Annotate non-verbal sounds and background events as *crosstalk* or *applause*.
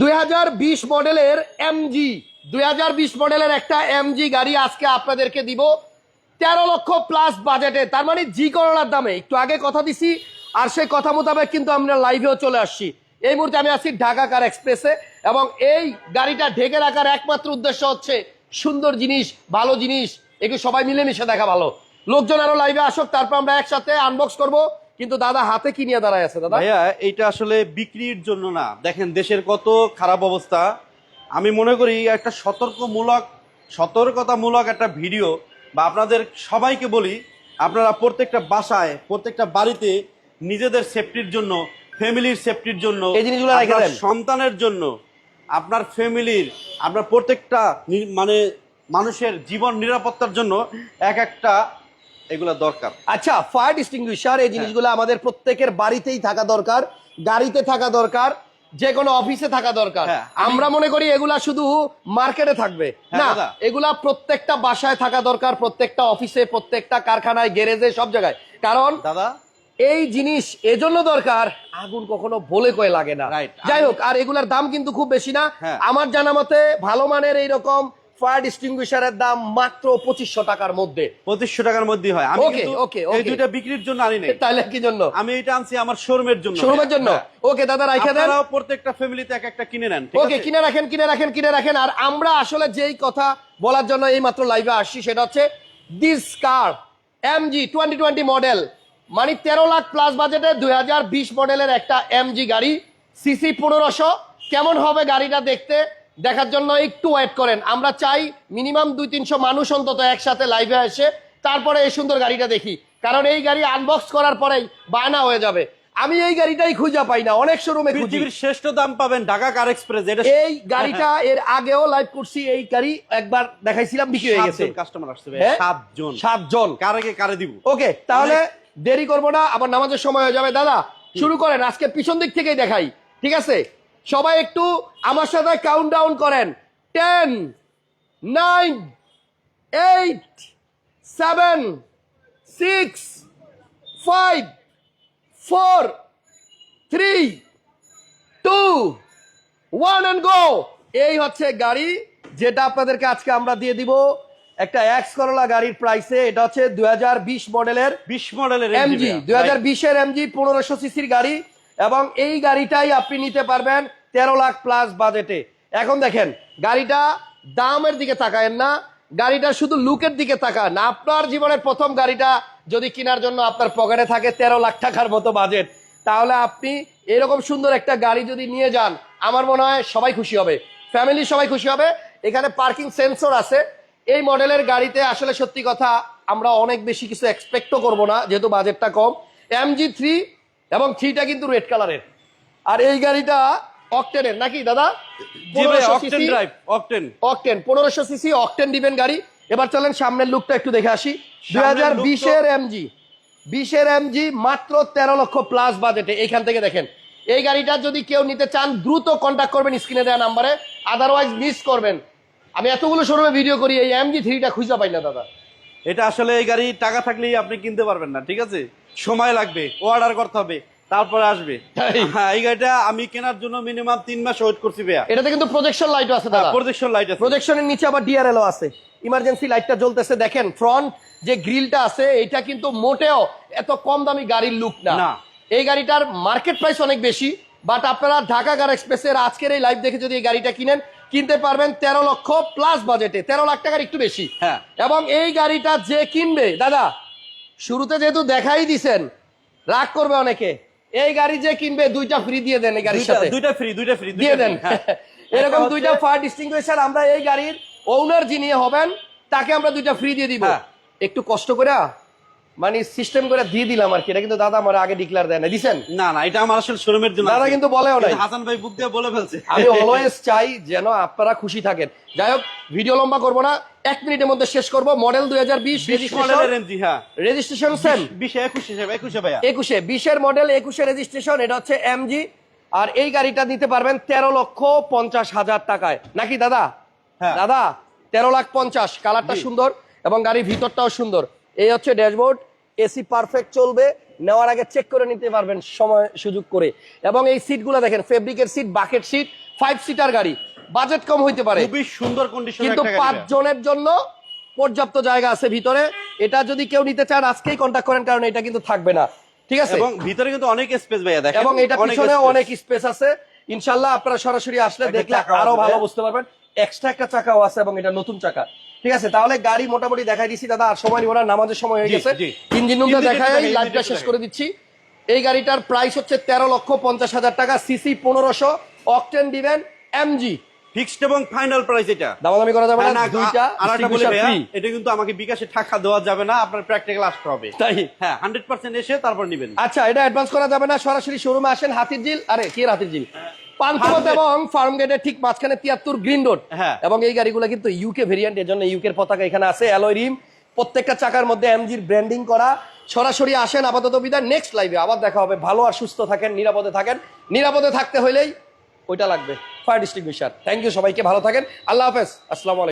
দুই মডেলের এমজি দুই মডেলের একটা এমজি গাড়ি আজকে আপনাদেরকে দিব। তেরো লক্ষ প্লাস বাজেটে তার মানে জি করোনার দামে। একটু আগে কথা দিছি, আর সেই কথা মোতাবেক কিন্তু আমরা লাইভেও চলে আসছি। এই মুহূর্তে আমি আছি ঢাকা কার এক্সপ্রেসে এবং এই গাড়িটা ঢেকে রাখার একমাত্র উদ্দেশ্য হচ্ছে সুন্দর জিনিস, ভালো জিনিস। এগুলো সবাই মিলেমিশে দেখা ভালো। লোকজন আরও লাইভে আসুক, তারপর আমরা একসাথে আনবক্স করব। কিন্তু দাদা হাতে কি নিয়ে দাঁড়ায় আছে দাদা? ভাইয়া এটা আসলে বিক্রির জন্য না। দেখেন দেশের কত খারাপ অবস্থা। আমি মনে করি একটা সতর্কমূলক সতর্কতামূলক একটা ভিডিও বা আপনাদের সবাইকে বলি আপনারা প্রত্যেকটা বাসায় প্রত্যেকটা বাড়িতে নিজেদের সেফটির জন্য ফ্যামিলির সেফটির জন্য এই জিনিসগুলো রেখে দেন। সন্তানের জন্য আপনার ফ্যামিলির আপনার প্রত্যেকটা মানে মানুষের জীবন নিরাপত্তার জন্য এক একটা এগুলা দরকার। আচ্ছা ফায়ার ডিস্টিংগুইশার এই জিনিসগুলো আমাদের প্রত্যেকের বাড়িতেই থাকা দরকার গাড়িতে থাকা দরকার যে কোনো অফিসে থাকা দরকার। হ্যাঁ, আমরা মনে করি এগুলা শুধু মার্কেটে থাকবে। হ্যাঁ, না এগুলা প্রত্যেকটা বাসায় থাকা দরকার প্রত্যেকটা অফিসে প্রত্যেকটা কারখানায় গ্যারেজে সব জায়গায়। কারণ দাদা। এই জিনিস এজন্য দরকার আগুন কখনো বলে কয়ে লাগে না। যাই হোক আর এগুলার দাম কিন্তু খুব বেশি না। হ্যাঁ। আমার জানা মতে ভালো মানের এইরকম ফায়ার ডিস্টিংগুইশারের দাম মাত্র পঁচিশশো টাকার মধ্যে। পঁচিশশো টাকার মধ্যে হয়। আমি কিন্তু okay, এই দুইটা বিক্রির জন্য আনি নাই। তাহলে কি জন্য? আমি এটা আনছি আমার শোরুমের জন্য। শোরুমের জন্য? হ্যাঁ। ওকে দাদা দেন। প্রত্যেকটা ফ্যামিলিতে এক একটা কিনে নেন ওকে কিনে রাখেন কিনে রাখেন কিনে রাখেন। আর আমরা আসলে যেই কথা বলার জন্য এই মাত্র লাইভে আসছি সেটা হচ্ছে this car MG twenty twenty model মানে তেরো লাখ প্লাস বাজেটে দুই হাজার বিশ মডেলের একটা এমজি গাড়ি সিসি পনেরোশো। কেমন হবে গাড়িটা দেখতে? দেখার জন্য একটু ওয়েট করেন। আমরা চাই মিনিমাম দুই তিনশো মানুষ অন্তত একসাথে লাইভে এসে তারপরে এই সুন্দর গাড়িটা দেখি। কারণ এই গাড়ি আনবক্স করার পরেই বায়না হয়ে যাবে। আমি এই গাড়িটাই খুঁজে পাই না অনেক শোরুমে পৃথিবীর শ্রেষ্ঠ দাম পাবেন ঢাকা কার এক্সপ্রেস এটা এই গাড়িটা এর আগেও লাইভ করছি এই গাড়ি একবার দেখাইছিলাম বিক্রি হয়ে গেছে। কাস্টমার আসছে হ্যাঁ? সাতজন। সাতজন। কারে কে কারে দিব। ওকে তাহলে দেরি করব না আবার নামাজের সময় হয়ে যাবে। দাদা শুরু করেন আজকে পিছন দিক থেকেই দেখাই। ঠিক আছে? সবাই একটু আমার সাথে কাউন্ট ডাউন করেন। Ten nine eight seven six five four three two one and go এই হচ্ছে গাড়ি যেটা আপনাদেরকে আজকে আমরা দিয়ে দিব। একটা এক্স করোলা গাড়ির প্রাইসে এটা হচ্ছে দুই হাজার বিশ মডেলের বিশ মডেলের এমজি দুই হাজার বিশের এমজি পনেরোশো সিসির গাড়ি। এবং এই গাড়িটাই আপনি নিতে পারবেন তেরো লাখ প্লাস বাজেটে এখন দেখেন, গাড়িটা দামের দিকে তাকায়েন না, গাড়িটা শুধু লুকের দিকে তাকান। আপনার জীবনের প্রথম গাড়িটা যদি কেনার জন্য আপনার পকেটে থাকে তেরো লাখ টাকার মতো বাজেট তাহলে আপনি এরকম সুন্দর একটা গাড়ি যদি নিয়ে যান, আমার মনে হয় সবাই খুশি হবে। ফ্যামিলি সবাই খুশি হবে। এখানে পার্কিং সেন্সর আছে। এই মডেলের গাড়িতে আসলে সত্যি কথা, আমরা অনেক বেশি কিছু এক্সপেক্টও করব না, যেহেতু বাজেটটা কম। এমজি থ্রি এবং থ্রিটা কিন্তু রেড কালারের। আর এই গাড়িটা অকটেনের নাকি দাদা? জি ভাই 1500 অকটেন অকটেন। অকটেন পনেরোশো সিসি অকটেন দিবেন গাড়ি। এবার চলেন সামনের লুকটা একটু দেখে আসি। দুই হাজার বিশের এমজি বিশের এমজি মাত্র তেরো লক্ষ প্লাস বাজেটে এইখান থেকে দেখেন। এই গাড়িটা যদি কেউ নিতে চান দ্রুত কন্ট্যাক্ট করবেন স্ক্রিনে দেওয়া নাম্বারে আদারওয়াইজ মিস করবেন। আমি এতগুলো শোরুমে ভিডিও করি এই এমজি থ্রিটা খুঁজে পাই না দাদা। এটা আসলে এই গাড়ি টাকা থাকলেই আপনি কিনতে পারবেন না ঠিক আছে? সময় লাগবে অর্ডার করতে হবে তারপরে আসবে। হ্যাঁ এই গাড়িটা আমি কেনার জন্য মিনিমাম তিন মাস ওয়েট করছি ভাইয়া। এটাতে কিন্তু প্রজেকশন লাইটও আছে দাদা। প্রজেকশন লাইট আছে। প্রজেকশনের নিচে আবার ডিআরএলও আছে। ইমার্জেন্সি লাইটটা জ্বলতেছে দেখেন ফ্রন্ট যে গ্রিলটা আছে এটা কিন্তু মোটেও এত কম দামি গাড়ির লুক না। না। এই গাড়িটার মার্কেট প্রাইস অনেক বেশি বাট আপনারা ঢাকা কার এক্সপ্রেসের আজকের এই লাইভ দেখে যদি এই গাড়িটা কিনেন কিনতে পারবেন তেরো লক্ষ প্লাস বাজেটে তেরো লাখ টাকার একটু বেশি। হ্যাঁ। এবং এই গাড়িটা যে কিনবে দাদা শুরুতে যেহেতু দেখাই দিছেন রাগ করবে অনেকে। এই গাড়ি যে কিনবে দুইটা ফ্রি দিয়ে দেন এই গাড়ির সাথে। দুইটা ফ্রি দুইটা ফ্রি দিয়ে দেন। *laughs* এরকম দুইটা ফায়ার ডিস্টিংগুইশার আমরা এই গাড়ির ওনার যিনি হবেন তাকে আমরা দুইটা ফ্রি দিয়ে দিব। হ্যাঁ। একটু কষ্ট করে মানে সিস্টেম করে দিয়ে দিলাম আর কি। এটা কিন্তু দাদা আমার আগে ডিক্লার দেয় না দিছেন না না এটা আমার আসলে শোরুমের জন্য দাদা কিন্তু বলেও নাই। হাসান ভাই বুক দিয়ে বলে ফেলছে। আমি অলওয়েজ চাই যেন আপনারা খুশি থাকেন। যাই হোক ভিডিও লম্বা করব না। এক মিনিটের মধ্যে শেষ করব। মডেল দুই হাজার বিশ বিশ হ্যাঁ। রেজিস্ট্রেশন সেম বিশে একুশ একুশে ভাইয়া। একুশে বিশের মডেল একুশে রেজিস্ট্রেশন এটা হচ্ছে এমজি আর এই গাড়িটা নিতে পারবেন তেরো লক্ষ পঞ্চাশ হাজার টাকায়। নাকি দাদা? হ্যাঁ। দাদা তেরো লাখ পঞ্চাশ। কালারটা সুন্দর এবং গাড়ির ভিতরটাও সুন্দর। এই হচ্ছে ড্যাশবোর্ড এসি পারফেক্ট চলবে নেওয়ার আগে চেক করে নিতে পারবেন সময় সুযোগ করে। এবং এই সিটগুলো দেখেন ফেব্রিকের seat bucket seat five seater গাড়ি। বাজেট কম হইতে পারে। খুবই সুন্দর কন্ডিশন কিন্তু পাঁচ জনের জন্য পর্যাপ্ত জায়গা আছে ভিতরে। এটা যদি কেউ নিতে চান আজকেই কন্ট্যাক্ট করেন কারণ এটা কিন্তু থাকবে না। ঠিক আছে? এবং ভিতরে কিন্তু অনেক স্পেস ভাইয়া দেখেন এবং এটা পিছনে অনেক স্পেস আছে। ইনশাল্লাহ আপনারা সরাসরি আসলে দেখলে আরও ভালো বুঝতে পারবেন। এক্সট্রা একটা চাকাও আছে এবং এটা নতুন চাকা। ঠিক আছে তাহলে গাড়ি মোটামুটি দেখাই দিচ্ছি দাদা আর সময় নিব না নামাজের সময় হয়ে গেছে। ইঞ্জিন রুমটা দেখাই লাইভটা শেষ করে দিচ্ছি। এই গাড়িটার প্রাইস হচ্ছে তেরো লক্ষ পঞ্চাশ হাজার টাকা সিসি পনেরোশো অকটেন দিবেন এমজি ফিক্সড এবং ফাইনাল প্রাইস এটা। দামাদামি করা যাবে হ্যাঁ, না দুইটা বলি ফ্রি এটা কিন্তু আমাকে বিকাশে টাকা দেওয়া যাবে না আপনার প্র্যাকটিক্যাল আসতে হবে। তাই? হ্যাঁ হান্ড্রেড পার্সেন্ট এসে তারপর নিবেন। আচ্ছা এটা অ্যাডভান্স করা যাবে না সরাসরি শোরুমে আসেন হাতির জিল আরে কি হাতির ঝিল পান্থপথ এবং ফার্ম গেটের ঠিক মাঝখানে তিয়াত্তর গ্রিন রোড। হ্যাঁ। এবং এই গাড়িগুলো কিন্তু ইউকে ভেরিয়েন্ট এর জন্য ইউকের পতাকা এখানে আছে অ্যালয় রিম প্রত্যেকটা চাকার মধ্যে এমজির ব্র্যান্ডিং করা। সরাসরি আসেন আপাতত বিদায় নেক্সট লাইভে আবার দেখা হবে। ভালো আর সুস্থ থাকেন নিরাপদে থাকেন। নিরাপদে থাকতে হইলেই ওইটা লাগবে। ফায়ার ডিস্ট্রিবিউশন থ্যাংক ইউ সবাইকে ভালো থাকেন। আল্লাহ হাফেজ। আসসালামু আলাইকুম।